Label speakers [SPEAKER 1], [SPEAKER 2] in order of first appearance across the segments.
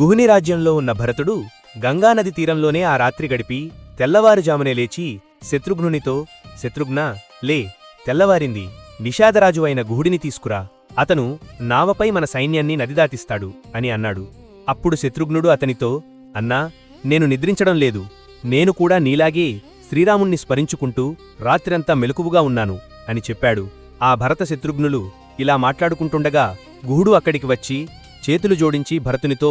[SPEAKER 1] గుహుని రాజ్యంలో ఉన్న భరతుడు గంగానది తీరంలోనే ఆ రాత్రి గడిపి తెల్లవారుజామునే లేచి శత్రుఘ్నునితో శత్రుఘ్న లే తెల్లవారింది నిషాదరాజు అయిన గుహుడిని తీసుకురా అతను నావపై మన సైన్యాన్ని నదిదాటిస్తాడు అని అన్నాడు. అప్పుడు శత్రుఘ్నుడు అతనితో అన్నా నేను నిద్రించడం లేదు. నేను కూడా నీలాగే శ్రీరాముణ్ణి స్మరించుకుంటూ రాత్రంతా మెలకువగా ఉన్నాను అని చెప్పాడు. ఆ భరత శత్రుఘ్నులు ఇలా మాట్లాడుకుంటుండగా గుహుడు అక్కడికి వచ్చి చేతులు జోడించి భరతునితో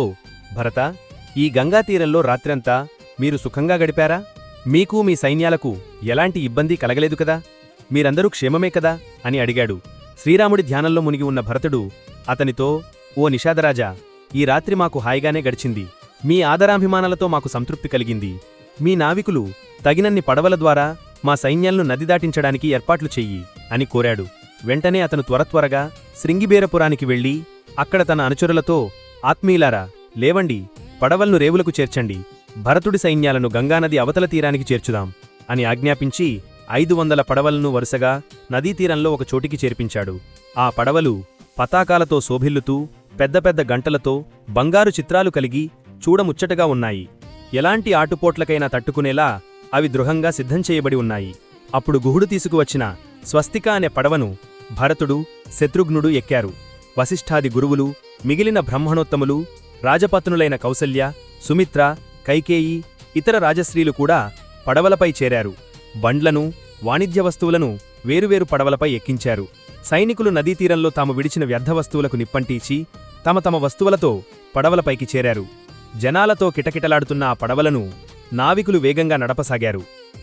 [SPEAKER 1] భరత ఈ గంగా తీరంలో రాత్రంతా మీరు సుఖంగా గడిపారా? మీకు మీ సైన్యాలకు ఎలాంటి ఇబ్బంది కలగలేదు కదా? మీరందరూ క్షేమమే కదా? అని అడిగాడు. శ్రీరాముడి ధ్యానంలో మునిగి ఉన్న భరతుడు అతనితో ఓ నిషాదరాజా ఈ రాత్రి మాకు హాయిగానే గడిచింది. మీ ఆదరాభిమానాలతో మాకు సంతృప్తి కలిగింది. మీ నావికులు తగినన్ని పడవల ద్వారా మా సైన్యాలను నది దాటించడానికి ఏర్పాట్లు చెయ్యి అని కోరాడు. వెంటనే అతను త్వరత్వరగా శృంగిబేరపురానికి వెళ్ళి అక్కడ తన అనుచరులతో ఆత్మీయులారా లేవండి పడవల్ను రేవులకు చేర్చండి భరతుడి సైన్యాలను గంగానది అవతల తీరానికి చేర్చుదాం అని ఆజ్ఞాపించి ఐదు వందల పడవలను వరుసగా నదీతీరంలో ఒక చోటికి చేర్పించాడు. ఆ పడవలు పతాకాలతో శోభిల్లుతూ పెద్ద పెద్ద గంటలతో బంగారు చిత్రాలు కలిగి చూడముచ్చటగా ఉన్నాయి. ఎలాంటి ఆటుపోట్లకైనా తట్టుకునేలా అవి దృఢంగా సిద్ధం చేయబడి ఉన్నాయి. అప్పుడు గుహుడు తీసుకువచ్చిన స్వస్తిక అనే పడవను భరతుడు శత్రుఘ్నుడు ఎక్కారు. వశిష్ఠాది గురువులు మిగిలిన బ్రహ్మణోత్తములు రాజపత్నులైన కౌసల్య సుమిత్ర కైకేయి ఇతర రాజశ్రీలు కూడా పడవలపై చేరారు. బండ్లను వాణిజ్య వస్తువులను వేరువేరు పడవలపై ఎక్కించారు. సైనికులు నదీతీరంలో తాము విడిచిన వ్యర్థ వస్తువులకు నిప్పంటీచి తమ తమ వస్తువులతో పడవలపైకి చేరారు. జనాలతో కిటకిటలాడుతున్న ఆ పడవలను నావికులు వేగంగా నడపసాగారు.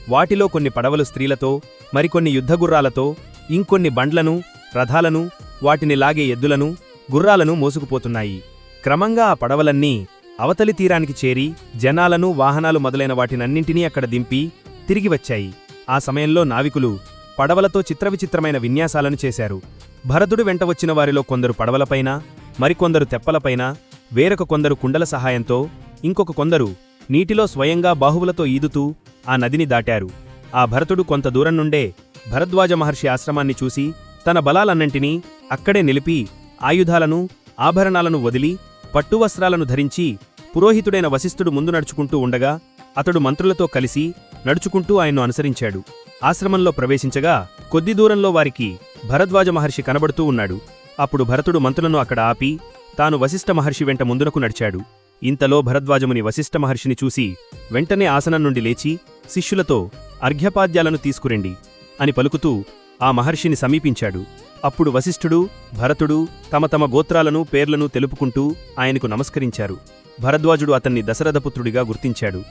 [SPEAKER 1] వాటిలో కొన్ని పడవలు స్త్రీలతో మరికొన్ని యుద్ధగుర్రాలతో ఇంకొన్ని బండ్లను రథాలను వాటిని లాగే ఎద్దులను గుర్రాలను మోసుకుపోతున్నాయి. క్రమంగా ఆ పడవలన్నీ అవతలి తీరానికి చేరి జనాలను వాహనాలు మొదలైన వాటినన్నింటినీ అక్కడ దింపి తిరిగి వచ్చాయి. ఆ సమయంలో నావికులు పడవలతో చిత్రవిచిత్రమైన విన్యాసాలను చేశారు. భరతుడు వెంట వచ్చిన వారిలో కొందరు పడవలపైన మరికొందరు తెప్పలపైన వేరొక కొందరు కుండల సహాయంతో ఇంకొక కొందరు నీటిలో స్వయంగా బాహువులతో ఈదుతూ ఆ నదిని దాటారు. ఆ భరతుడు కొంత దూరం నుండే భరద్వాజ మహర్షి ఆశ్రమాన్ని చూసి తన బలాలన్నింటినీ అక్కడే నిలిపి ఆయుధాలను ఆభరణాలను వదిలి పట్టువస్త్రాలను ధరించి పురోహితుడైన వశిష్ఠుడు ముందు నడుచుకుంటూ ఉండగా అతడు మంత్రులతో కలిసి నడుచుకుంటూ ఆయన్ను అనుసరించాడు. ఆశ్రమంలో ప్రవేశించగా కొద్ది దూరంలో వారికి భరద్వాజ మహర్షి కనబడుతూ ఉన్నాడు. అప్పుడు భరతుడు మంత్రులను అక్కడ ఆపి తాను వశిష్ఠ మహర్షి వెంట ముందునకు నడిచాడు. ఇంతలో భరద్వాజముని వశిష్ఠ మహర్షిని చూసి వెంటనే ఆసనం నుండి లేచి శిష్యులతో అర్ఘ్యపాద్యాలను తీసుకురండి అని పలుకుతూ ఆ మహర్షిని సమీపించాడు. అప్పుడు వశిష్ఠుడు భరతుడు తమ తమ గోత్రాలను పేర్లను తెలుపుకుంటూ ఆయనకు నమస్కరించారు. భరద్వాజుడు అతన్ని దశరథపుత్రుడిగా గుర్తించాడు.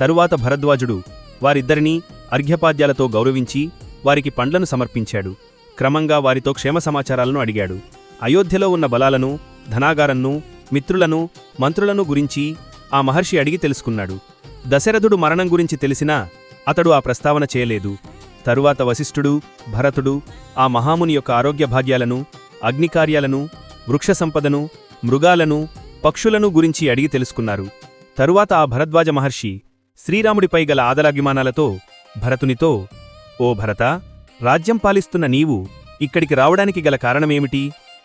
[SPEAKER 1] తరువాత భరద్వాజుడు వారిద్దరినీ అర్ఘ్యపాద్యాలతో గౌరవించి వారికి పండ్లను సమర్పించాడు. క్రమంగా వారితో క్షేమ సమాచారాలను అడిగాడు. అయోధ్యలో ఉన్న బలాలను ధనాగారన్ను మిత్రులను మంత్రులను గురించి ఆ మహర్షి అడిగి తెలుసుకున్నాడు. దశరథుడు మరణం గురించి తెలిసినా అతడు ఆ ప్రస్తావన చేయలేదు. తరువాత వశిష్ఠుడు భరతుడు ఆ మహాముని యొక్క ఆరోగ్య భాగ్యాలను అగ్నికార్యాలను వృక్ష సంపదను మృగాలను పక్షులను గురించి అడిగి తెలుసుకున్నారు. తరువాత ఆ భరద్వాజ మహర్షి శ్రీరాముడిపై గల ఆదరాభిమానాలతో భరతునితో ఓ భరత రాజ్యం పాలిస్తున్న నీవు ఇక్కడికి రావడానికి గల కారణమేమిటి?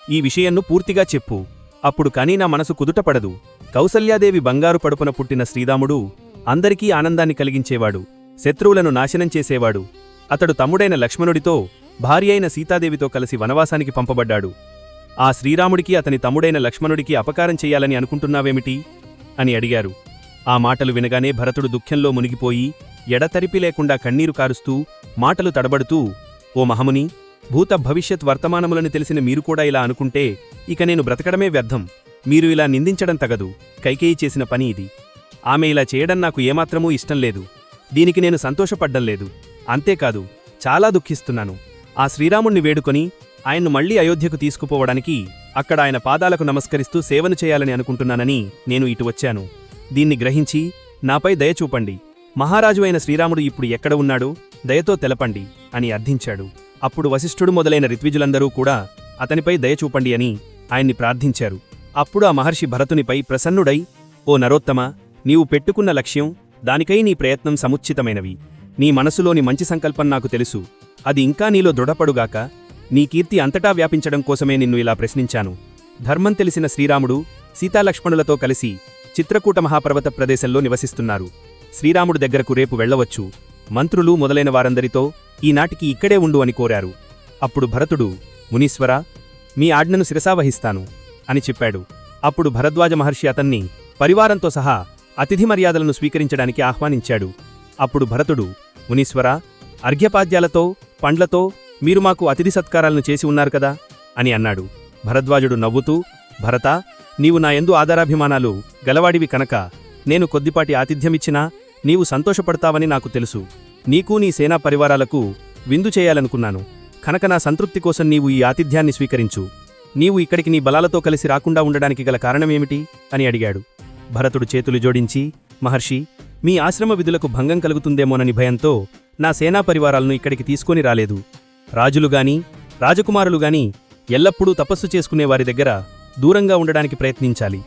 [SPEAKER 1] ఈ విషయంను పూర్తిగా చెప్పు. అప్పుడు కానీ నా మనసు కుదుటపడదు కౌసల్యాదేవి బంగారు పడుపున పుట్టిన శ్రీరాముడు అందరికీ ఆనందాన్ని కలిగించేవాడు. శత్రువులను నాశనం చేసేవాడు. అతడు తమ్ముడైన లక్ష్మణుడితో భార్యైన సీతాదేవితో కలిసి వనవాసానికి పంపబడ్డాడు. ఆ శ్రీరాముడికి అతని తమ్ముడైన లక్ష్మణుడికి అపకారం చెయ్యాలని అనుకుంటున్నావేమిటి? అని అడిగారు. ఆ మాటలు వినగానే భరతుడు దుఃఖంలో మునిగిపోయి ఎడతరిపి లేకుండా కన్నీరు కారుస్తూ మాటలు తడబడుతూ ఓ మహముని భూత భవిష్యత్ వర్తమానములను తెలిసిన మీరు కూడా ఇలా అనుకుంటే ఇక నేను బ్రతకడమే వ్యర్థం. మీరు ఇలా నిందించడం తగదు. కైకేయి చేసిన పని ఇది. ఆమె ఇలా చేయడం నాకు ఏమాత్రమూ ఇష్టం లేదు. దీనికి నేను సంతోషపడ్డం లేదు. అంతేకాదు చాలా దుఃఖిస్తున్నాను. ఆ శ్రీరాముణ్ణి వేడుకొని ఆయన్ను మళ్ళీ అయోధ్యకు తీసుకుపోవడానికి అక్కడ ఆయన పాదాలకు నమస్కరిస్తూ సేవను చేయాలని అనుకుంటున్నానని నేను ఇటు వచ్చాను. దీన్ని గ్రహించి నాపై దయ చూపండి. మహారాజు అయిన శ్రీరాముడు ఇప్పుడు ఎక్కడ ఉన్నాడో దయతో తెలపండి అని అర్థించాడు. అప్పుడు వశిష్ఠుడు మొదలైన రిత్విజులందరూ కూడా అతనిపై దయ చూపండి అని ఆయన్ని ప్రార్థించారు. అప్పుడు ఆ మహర్షి భరతునిపై ప్రసన్నుడై ఓ నరోత్తమ నీవు పెట్టుకున్న లక్ష్యం దానికై నీ ప్రయత్నం సముచితమైనవి. నీ మనసులోని మంచి సంకల్పం నాకు తెలుసు. అది ఇంకా నీలో దృఢపడుగాక నీ కీర్తి అంతటా వ్యాపించడం కోసమే నిన్ను ఇలా ప్రశ్నించాను. ధర్మం తెలిసిన శ్రీరాముడు సీతాలక్ష్మణులతో కలిసి చిత్రకూట మహాపర్వత ప్రదేశంలో నివసిస్తున్నారు. శ్రీరాముడు దగ్గరకు రేపు వెళ్ళవచ్చు. మంత్రులు మొదలైన వారందరితో ఈనాటికి ఇక్కడే ఉండు అని కోరారు. అప్పుడు భరతుడు మునీశ్వరా మీ ఆజ్ఞను శిరసావహిస్తాను అని చెప్పాడు. అప్పుడు భరద్వాజ మహర్షి అతన్ని పరివారంతో సహా అతిథి మర్యాదలను స్వీకరించడానికి ఆహ్వానించాడు. అప్పుడు భరతుడు మునీశ్వరా అర్ఘ్యపాద్యాలతో పండ్లతో మీరు మాకు అతిథి సత్కారాలను చేసి ఉన్నారు కదా? అని అన్నాడు. భరద్వాజుడు నవ్వుతూ భరతా నీవు నా యందు ఆధారాభిమానాలు గలవాడివి కనుక నేను కొద్దిపాటి ఆతిథ్యమిచ్చినా నీవు సంతోషపడతావని నాకు తెలుసు. నీకు నీ సేనా పరివారాలకు విందు చేయాలనుకున్నాను. కనుక నా సంతృప్తి కోసం నీవు ఈ ఆతిథ్యాన్ని స్వీకరించు. నీవు ఇక్కడికి నీ బలాలతో కలిసి రాకుండా ఉండడానికి గల కారణమేమిటి? అని అడిగాడు. భరతుడు చేతులు జోడించి మహర్షి మీ ఆశ్రమ విధులకు భంగం కలుగుతుందేమోనని భయంతో నా సేనా పరివారాలను ఇక్కడికి తీసుకొని రాలేదు. రాజులుగాని రాజకుమారులుగాని ఎల్లప్పుడూ తపస్సు చేసుకునే వారి దగ్గర దూరంగా ఉండడానికి ప్రయత్నించాలి.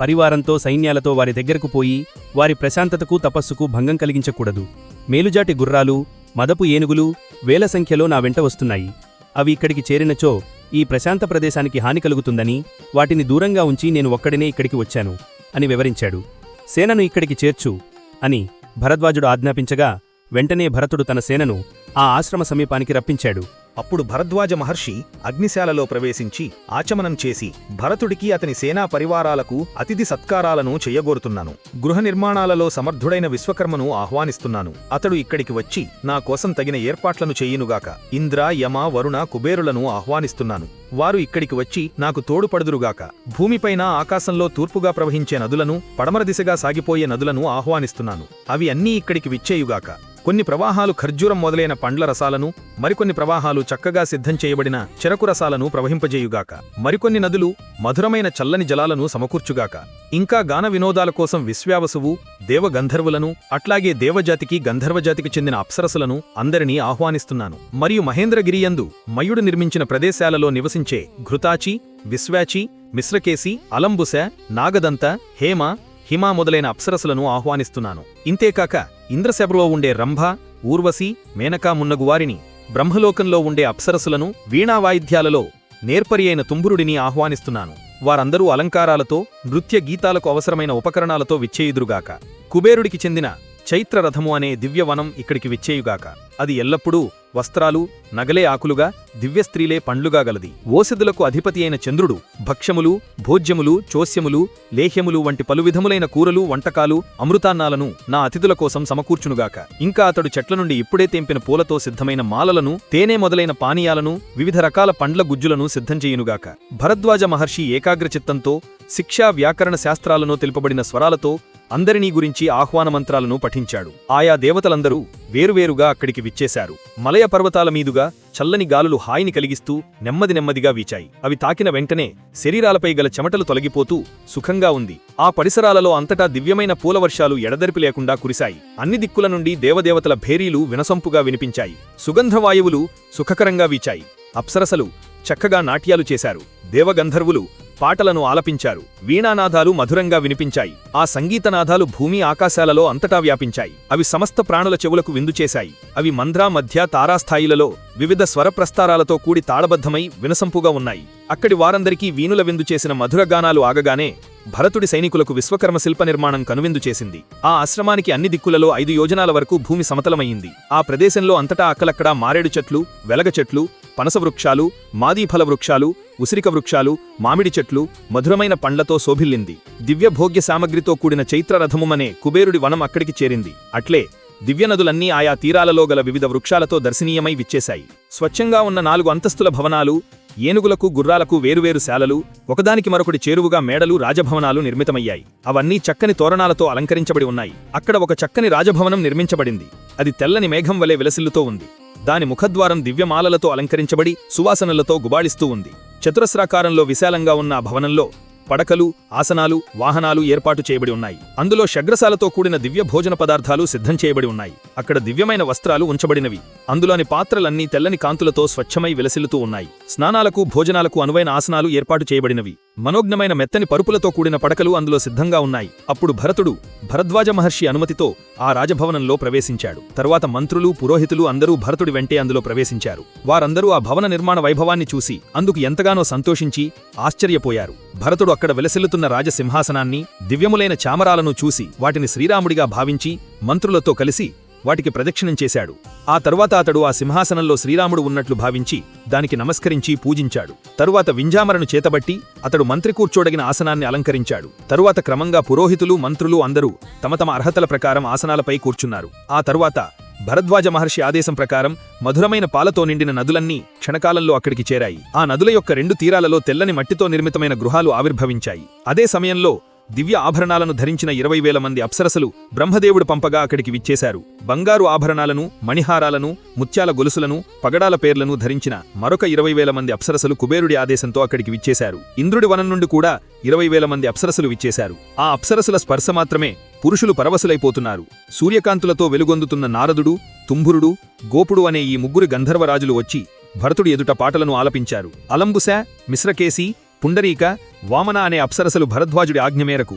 [SPEAKER 1] పరివారంతో సైన్యాలతో వారి దగ్గరకు పోయి వారి ప్రశాంతతకు తపస్సుకు భంగం కలిగించకూడదు. మేలుజాటి గుర్రాలు మదపు ఏనుగులు వేల సంఖ్యలో నా వెంట వస్తున్నాయి. అవి ఇక్కడికి చేరినచో ఈ ప్రశాంత ప్రదేశానికి హాని కలుగుతుందని వాటిని దూరంగా ఉంచి నేను ఒక్కడినే ఇక్కడికి వచ్చాను. అని వివరించాడు. సేనను ఇక్కడికి చేర్చు అని భరద్వాజుడు ఆజ్ఞాపించగా వెంటనే భరతుడు తన సేనను ఆ ఆశ్రమ సమీపానికి రప్పించాడు.
[SPEAKER 2] అప్పుడు భరద్వాజ మహర్షి అగ్నిశాలలో ప్రవేశించి ఆచమనం చేసి భరతుడికి అతని సేనా పరివారాలకు అతిథి సత్కారాలను చెయ్యగోరుతున్నాను గృహ నిర్మాణాలలో సమర్థుడైన విశ్వకర్మను ఆహ్వానిస్తున్నాను. అతడు ఇక్కడికి వచ్చి నా కోసం తగిన ఏర్పాట్లను చేయునుగాక ఇంద్ర యమ వరుణ కుబేరులను ఆహ్వానిస్తున్నాను. వారు ఇక్కడికి వచ్చి నాకు తోడుపడుదురుగాక భూమిపైన ఆకాశంలో తూర్పుగా ప్రవహించే నదులను పడమర దిశగా సాగిపోయే నదులను ఆహ్వానిస్తున్నాను. అవి అన్నీ ఇక్కడికి విచ్చేయుగాక కొన్ని ప్రవాహాలు ఖర్జూరం మొదలైన పండ్ల రసాలను మరికొన్ని ప్రవాహాలు చక్కగా సిద్ధం చేయబడిన చెరకు రసాలను ప్రవహింపజేయుగాక. మరికొన్ని నదులు మధురమైన చల్లని జలాలను సమకూర్చుగాక. ఇంకా గాన వినోదాల కోసం విశ్వావసువు దేవగంధర్వులను అట్లాగే దేవజాతికి గంధర్వజాతికి చెందిన అప్సరసులను అందరినీ ఆహ్వానిస్తున్నాను. మరియు మహేంద్రగిరియందు మయుడు నిర్మించిన ప్రదేశాలలో నివసించే ఘృతాచి విశ్వాచి మిశ్రకేసి అలంబుస నాగదంత హేమ హిమ మొదలైన అప్సరసులను ఆహ్వానిస్తున్నాను. ఇంతేకాక ఇంద్రశబరులో ఉండే రంభ ఊర్వశి మేనకా మున్నగువారిని బ్రహ్మలోకంలో ఉండే అప్సరసులను వీణావాయిద్యాలలో నేర్పరి అయిన తుంబురుడిని ఆహ్వానిస్తున్నాను. వారందరూ అలంకారాలతో నృత్య గీతాలకు అవసరమైన ఉపకరణాలతో విచ్చేయుదురుగాక. కుబేరుడికి చెందిన చైత్రరథము అనే దివ్యవనం ఇక్కడికి విచ్చేయుగాక. అది ఎల్లప్పుడూ వస్త్రాలు నగలే ఆకులుగా దివ్యస్త్రీలే పండ్లుగా గలది. ఓసిదులకు అధిపతి అయిన చంద్రుడు భక్ష్యములు భోజ్యములు చోస్యములు లేహ్యములు వంటి పలు విధములైన కూరలు వంటకాలు అమృతాన్నాలను నా అతిథుల కోసం సమకూర్చునుగాక. ఇంకా అతడు చెట్ల నుండి ఇప్పుడే తెంపిన పూలతో సిద్ధమైన మాలలను తేనె మొదలైన పానీయాలను వివిధ రకాల పండ్ల గుజ్జులను సిద్ధం చేయునుగాక. భరద్వాజ మహర్షి ఏకాగ్రచిత్తంతో శిక్షా వ్యాకరణ శాస్త్రాలను తెలుపబడిన స్వరాలతో అందరినీ గురించి ఆహ్వాన మంత్రాలను పఠించాడు. ఆయా దేవతలందరూ వేరువేరుగా అక్కడికి విచ్చేశారు. మలయ పర్వతాల మీదుగా చల్లని గాలులు హాయిని కలిగిస్తూ నెమ్మది నెమ్మదిగా వీచాయి. అవి తాకిన వెంటనే శరీరాలపై గల చెమటలు తొలగిపోతూ సుఖంగా ఉంది. ఆ పరిసరాలలో అంతటా దివ్యమైన పూలవర్షాలు ఎడదెరిపి లేకుండా కురిశాయి. అన్ని దిక్కుల నుండి దేవదేవతల భేరీలు వినసొంపుగా వినిపించాయి. సుగంధవాయువులు సుఖకరంగా వీచాయి. అప్సరసలు చక్కగా నాట్యాలు చేశారు. దేవగంధర్వులు పాటలను ఆలపించారు. వీణానాదాలు మధురంగా వినిపించాయి. ఆ సంగీతనాదాలు భూమి ఆకాశాలలో అంతటా వ్యాపించాయి. అవి సమస్త ప్రాణుల చెవులకు విందు చేశాయి. అవి మంద్రా మధ్య తారాస్థాయిలలో వివిధ స్వరప్రస్తారాలతో కూడి తాళబద్ధమై వినసంపుగా ఉన్నాయి. అక్కడి వారందరికీ వీణుల విందు చేసిన మధురగానాలు ఆగగానే భరతుడి సైనికులకు విశ్వకర్మ శిల్ప నిర్మాణం కనువిందు చేసింది. ఆ ఆశ్రమానికి అన్ని దిక్కులలో ఐదు యోజనాల వరకు భూమి సమతలమయ్యింది. ఆ ప్రదేశంలో అంతటా అక్కలక్కడా మారేడు చెట్లు వెలగ చెట్లు పనస వృక్షాలు మాదీఫల వృక్షాలు ఉసిరిక వృక్షాలు మామిడి చెట్లు మధురమైన పండ్లతో శోభిల్లింది. దివ్య భోగ్య సామగ్రితో కూడిన చైత్రరథముమనే కుబేరుడి వనం అక్కడికి చేరింది. అట్లే దివ్యనదులన్నీ ఆయా తీరాలలో గల వివిధ వృక్షాలతో దర్శనీయమై విచ్చేశాయి. స్వచ్ఛంగా ఉన్న నాలుగు అంతస్తుల భవనాలు ఏనుగులకు గుర్రాలకు వేరువేరు శాలలు ఒకదానికి మరొకటి చేరువుగా మేడలు రాజభవనాలు నిర్మితమయ్యాయి. అవన్నీ చక్కని తోరణాలతో అలంకరించబడి ఉన్నాయి. అక్కడ ఒక చక్కని రాజభవనం నిర్మించబడింది. అది తెల్లని మేఘం వలె విలసిల్లుతో ఉంది. దాని ముఖద్వారం దివ్యమాలలతో అలంకరించబడి సువాసనలతో గుబాళిస్తూ ఉంది. చతురస్రాకారంలో విశాలంగా ఉన్న ఆ భవనంలో పడకలు ఆసనాలు వాహనాలు ఏర్పాటు చేయబడి ఉన్నాయి. అందులో షగ్రసాలతో కూడిన దివ్య భోజన పదార్థాలు సిద్ధం చేయబడి ఉన్నాయి. అక్కడ దివ్యమైన వస్త్రాలు ఉంచబడినవి. అందులోని పాత్రలన్నీ తెల్లని కాంతులతో స్వచ్ఛమై విలసిల్లుతూ ఉన్నాయి. స్నానాలకు భోజనాలకు అనువైన ఆసనాలు ఏర్పాటు చేయబడినవి. మనోజ్ఞమైన మెత్తని పరుపులతో కూడిన పడకలు అందులో సిద్ధంగా ఉన్నాయి. అప్పుడు భరతుడు భరద్వాజ మహర్షి అనుమతితో ఆ రాజభవనంలో ప్రవేశించాడు. తరువాత మంత్రులు పురోహితులు అందరూ భరతుడి వెంటే అందులో ప్రవేశించారు. వారందరూ ఆ భవన నిర్మాణ వైభవాన్ని చూసి అందుకు ఎంతగానో సంతోషించి ఆశ్చర్యపోయారు. భరతుడు అక్కడ వెలసిల్లుతున్న రాజసింహాసనాన్ని దివ్యములైన చామరాలను చూసి వాటిని శ్రీరాముడిగా భావించి మంత్రులతో కలిసి వాటికి ప్రదక్షిణం చేశాడు. ఆ తరువాత అతడు ఆ సింహాసనంలో శ్రీరాముడు ఉన్నట్లు భావించి దానికి నమస్కరించి పూజించాడు. తరువాత వింజామరను చేతబట్టి అతడు మంత్రి కూర్చోడగిన ఆసనాన్ని అలంకరించాడు. తరువాత క్రమంగా పురోహితులు మంత్రులు అందరూ తమ తమ అర్హతల ప్రకారం ఆసనాలపై కూర్చున్నారు. ఆ తరువాత భరద్వాజ మహర్షి ఆదేశం ప్రకారం మధురమైన పాలతో నిండిన నదులన్నీ క్షణకాలంలో అక్కడికి చేరాయి. ఆ నదుల యొక్క రెండు తీరాలలో తెల్లని మట్టితో నిర్మితమైన గృహాలు ఆవిర్భవించాయి. అదే సమయంలో దివ్య ఆభరణాలను ధరించిన ఇరవై వేల మంది అప్సరసలు బ్రహ్మదేవుడు పంపగా అక్కడికి విచ్చేశారు. బంగారు ఆభరణాలను మణిహారాలను ముత్యాల గొలుసులను పగడాల పేర్లను ధరించిన మరొక ఇరవై వేల మంది అప్సరసలు కుబేరుడి ఆదేశంతో అక్కడికి విచ్చేశారు. ఇంద్రుడి వనం నుండి కూడా ఇరవై వేల మంది అప్సరసలు విచ్చేశారు. ఆ అప్సరసుల స్పర్శ మాత్రమే పురుషులు పరవశులైపోతున్నారు. సూర్యకాంతులతో వెలుగొందుతున్న నారదుడు తుంభురుడు గోపుడు అనే ఈ ముగ్గురు గంధర్వరాజులు వచ్చి భరతుడి ఎదుట పాటలను ఆలపించారు. అలంబుశ మిశ్రకేసి పుండరీక వామన అనే అప్సరసలు భరద్వాజుడి ఆజ్ఞ మేరకు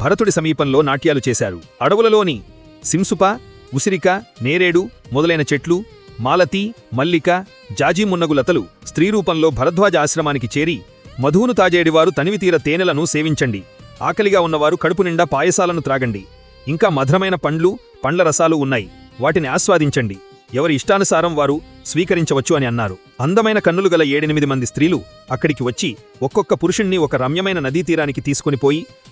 [SPEAKER 2] భరతుడి సమీపంలో నాట్యాలు చేశారు. అడవులలోని సింసుప ఉసిరిక నేరేడు మొదలైన చెట్లు మాలతి మల్లిక జాజీమున్నగు లతలు స్త్రీరూపంలో భరద్వాజ ఆశ్రమానికి చేరి మధువును తాజేడివారు తనివితీర తేనెలను సేవించండి. ఆకలిగా ఉన్నవారు కడుపు నిండా పాయసాలను త్రాగండి. ఇంకా మధురమైన పండ్లు పండ్ల రసాలు ఉన్నాయి. వాటిని ఆస్వాదించండి. ఎవరి ఇష్టానుసారం వారు స్వీకరించవచ్చు అని అన్నారు. అందమైన కన్నులు గల ఏడెనిమిది మంది స్త్రీలు అక్కడికి వచ్చి ఒక్కొక్క పురుషుణ్ణి ఒక రమ్యమైన నదీ తీరానికి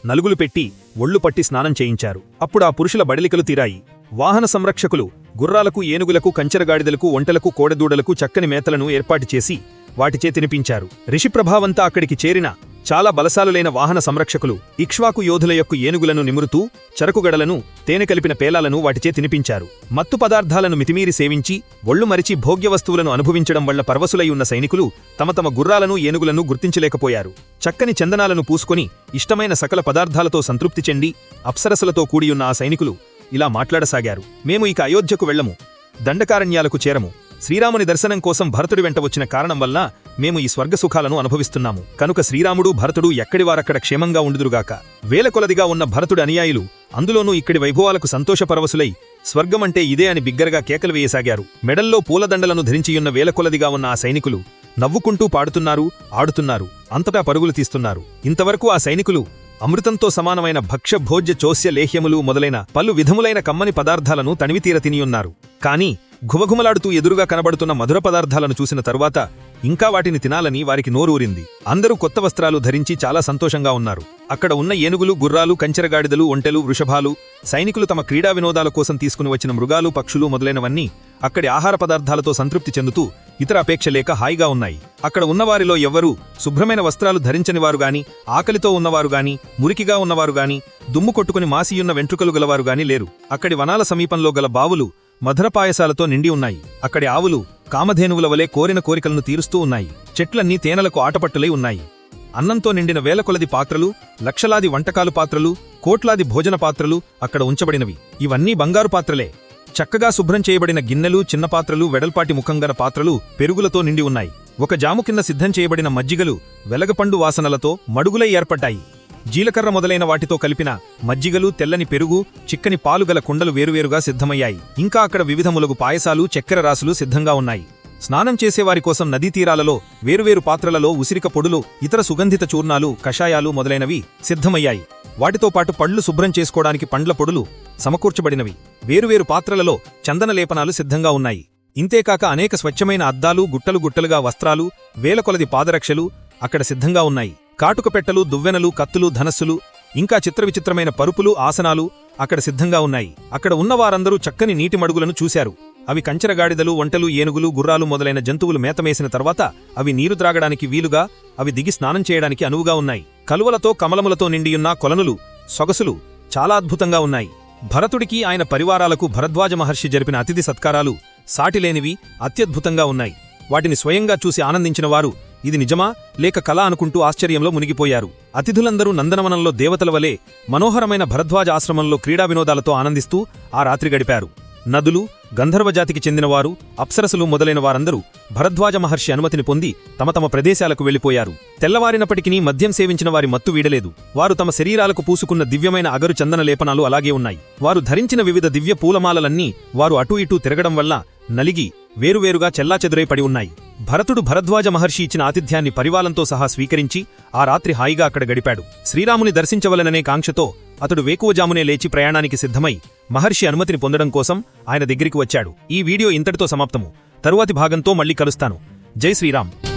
[SPEAKER 2] నలుగులు పెట్టి ఒళ్ళు పట్టి స్నానం చేయించారు. అప్పుడు ఆ పురుషుల బడలికలు తీరాయి. వాహన సంరక్షకులు గుర్రాలకు ఏనుగులకు కంచెరగాడిదలకు ఒంటలకు కోడదూడలకు చక్కని మేతలను ఏర్పాటు చేసి వాటిచే తినిపించారు. ఋషిప్రభావంతా అక్కడికి చేరిన చాలా బలశాలులైన వాహన సంరక్షకులు ఇక్ష్వాకు యోధుల యొక్క ఏనుగులను నిమురుతూ చరకుగడలను తేనె కలిపిన పేలాలను వాటిచే తినిపించారు. మత్తు పదార్థాలను మితిమీరి సేవించి ఒళ్ళు మరిచి భోగ్య వస్తువులను అనుభవించడం వల్ల పర్వసులై ఉన్న సైనికులు తమ తమ గుర్రాలను ఏనుగులను గుర్తించలేకపోయారు. చక్కని చందనాలను పూసుకొని ఇష్టమైన సకల పదార్థాలతో సంతృప్తి చెంది అప్సరసలతో కూడియున్న ఆ సైనికులు ఇలా మాట్లాడసాగారు. మేము ఇక అయోధ్యకు వెళ్ళము. దండకారణ్యాలకు చేరము. శ్రీరాముని దర్శనం కోసం భరతుడి వెంట వచ్చిన కారణం వల్ల మేము ఈ స్వర్గ సుఖాలను అనుభవిస్తున్నాము. కనుక శ్రీరాముడు భరతుడు ఎక్కడివారక్కడ క్షేమంగా ఉండుదురుగాక. వేల కొలదిగా ఉన్న భరతుడు అనుయాయులు అందులోనూ ఇక్కడి వైభవాలకు సంతోషపరవసులై స్వర్గమంటే ఇదే అని బిగ్గరగా కేకలు వేయసాగారు. మెడల్లో పూలదండలను ధరించియున్న వేల కొలదిగా ఉన్న ఆ సైనికులు నవ్వుకుంటూ పాడుతున్నారు ఆడుతున్నారు అంతటా పరుగులు తీస్తున్నారు. ఇంతవరకు ఆ సైనికులు అమృతంతో సమానమైన భక్ష్య భోజ్య చోస్య లేహ్యములు మొదలైన పలు విధములైన కమ్మని పదార్థాలను తనివితీర తినియున్నారు. కాని ఘుమఘుమలాడుతూ ఎదురుగా కనబడుతున్న మధుర పదార్థాలను చూసిన తరువాత ఇంకా వాటిని తినాలని వారికి నోరూరింది. అందరూ కొత్త వస్త్రాలు ధరించి చాలా సంతోషంగా ఉన్నారు. అక్కడ ఉన్న ఏనుగులు గుర్రాలు కంచెరగాడిదలు ఒంటెలు వృషభాలు సైనికులు తమ క్రీడా వినోదాల కోసం తీసుకుని వచ్చిన మృగాలు పక్షులు మొదలైనవన్నీ అక్కడి ఆహార పదార్థాలతో సంతృప్తి చెందుతూ ఇతర అపేక్ష లేక హాయిగా ఉన్నాయి. అక్కడ ఉన్నవారిలో ఎవ్వరూ శుభ్రమైన వస్త్రాలు ధరించని గాని ఆకలితో ఉన్నవారు గాని మురికిగా ఉన్నవారు గాని దుమ్ము కొట్టుకుని మాసియున్న వెంట్రుకలు గలవారు గాని లేరు. అక్కడి వనాల సమీపంలో గల బావులు మధురపాయసాలతో నిండి ఉన్నాయి. అక్కడి ఆవులు కామధేనువుల వలె కోరిన కోరికలను తీరుస్తూ ఉన్నాయి. చెట్లన్నీ తేనెలకు ఆటపట్టులై ఉన్నాయి. అన్నంతో నిండిన వేల కొలది పాత్రలు లక్షలాది వంటకాలు పాత్రలు కోట్లాది భోజన పాత్రలు అక్కడ ఉంచబడినవి. ఇవన్నీ బంగారు పాత్రలే. చక్కగా శుభ్రం చేయబడిన గిన్నెలు చిన్న పాత్రలు వెడల్పాటి ముఖంగన పాత్రలు పెరుగులతో నిండి ఉన్నాయి. ఒక జాము కింద సిద్ధం చేయబడిన మజ్జిగలు వెలగపండు వాసనలతో మడుగులై ఏర్పడ్డాయి. జీలకర్ర మొదలైన వాటితో కలిపిన మజ్జిగలు తెల్లని పెరుగు చిక్కని పాలుగల కుండలు వేరువేరుగా సిద్ధమయ్యాయి. ఇంకా అక్కడ వివిధములగు పాయసాలు చక్కెర రాసులు సిద్ధంగా ఉన్నాయి. స్నానం చేసేవారి కోసం నదీ తీరాలలో వేరువేరు పాత్రలలో ఉసిరిక పొడులు ఇతర సుగంధిత చూర్ణాలు కషాయాలు మొదలైనవి సిద్ధమయ్యాయి. వాటితో పాటు పండ్లు శుభ్రం చేసుకోవడానికి పండ్ల పొడులు సమకూర్చబడినవి. వేరువేరు పాత్రలలో చందన లేపనాలు సిద్ధంగా ఉన్నాయి. ఇంతేకాక అనేక స్వచ్ఛమైన అద్దాలు గుట్టలు గుట్టలుగా వస్త్రాలు వేలకొలది పాదరక్షలు అక్కడ సిద్ధంగా ఉన్నాయి. కాటుకపెట్టలు దువ్వెనలు కత్తులు ధనస్సులు ఇంకా చిత్రవిచిత్రమైన పరుపులు ఆసనాలు అక్కడ సిద్ధంగా ఉన్నాయి. అక్కడ ఉన్నవారందరూ చక్కని నీటి మడుగులను చూశారు. అవి కంచెరగాడిదలు ఒంటలు ఏనుగులు గుర్రాలు మొదలైన జంతువులు మేతమేసిన తర్వాత అవి నీరు త్రాగడానికి వీలుగా అవి దిగి స్నానం చేయడానికి అనువుగా ఉన్నాయి. కలువలతో కమలములతో నిండియున్న కొలనులు సొగసులు చాలా అద్భుతంగా ఉన్నాయి. భరతుడికి ఆయన పరివారాలకు భరద్వాజ మహర్షి జరిపిన అతిథి సత్కారాలు సాటిలేనివి అత్యద్భుతంగా ఉన్నాయి. వాటిని స్వయంగా చూసి ఆనందించినవారు ఇది నిజమా? లేక కళ అనుకుంటూ ఆశ్చర్యంలో మునిగిపోయారు. అతిథులందరూ నందనవనంలో దేవతల వలె మనోహరమైన భరద్వాజ ఆశ్రమంలో క్రీడా వినోదాలతో ఆనందిస్తూ ఆ రాత్రి గడిపారు. నదులు గంధర్వజాతికి చెందినవారు అప్సరసులు మొదలైన వారందరూ భరద్వాజ మహర్షి అనుమతిని పొంది తమ తమ ప్రదేశాలకు వెళ్ళిపోయారు తెల్లవారినప్పటికీ మద్యం సేవించిన వారి మత్తు వీడలేదు. వారు తమ శరీరాలకు పూసుకున్న దివ్యమైన అగరు చందన లేపనాలు అలాగే ఉన్నాయి. వారు ధరించిన వివిధ దివ్య పూలమాలలన్నీ వారు అటూ ఇటూ తిరగడం వల్ల నలిగి వేరువేరుగా చెల్లాచెదురై పడి ఉన్నాయి. భరతుడు భరద్వాజ మహర్షి ఇచ్చిన ఆతిథ్యాన్ని పరివాలంతో సహా స్వీకరించి ఆ రాత్రి హాయిగా అక్కడ గడిపాడు. శ్రీరాముని దర్శించవలననే కాంక్షతో అతడు వేకువజామునే లేచి ప్రయాణానికి సిద్ధమై మహర్షి అనుమతిని పొందడం కోసం ఆయన దగ్గరికి వచ్చాడు. ఈ వీడియో ఇంతటితో సమాప్తము. తరువాతి భాగంతో మళ్ళీ కలుస్తాను. జై శ్రీరామ్.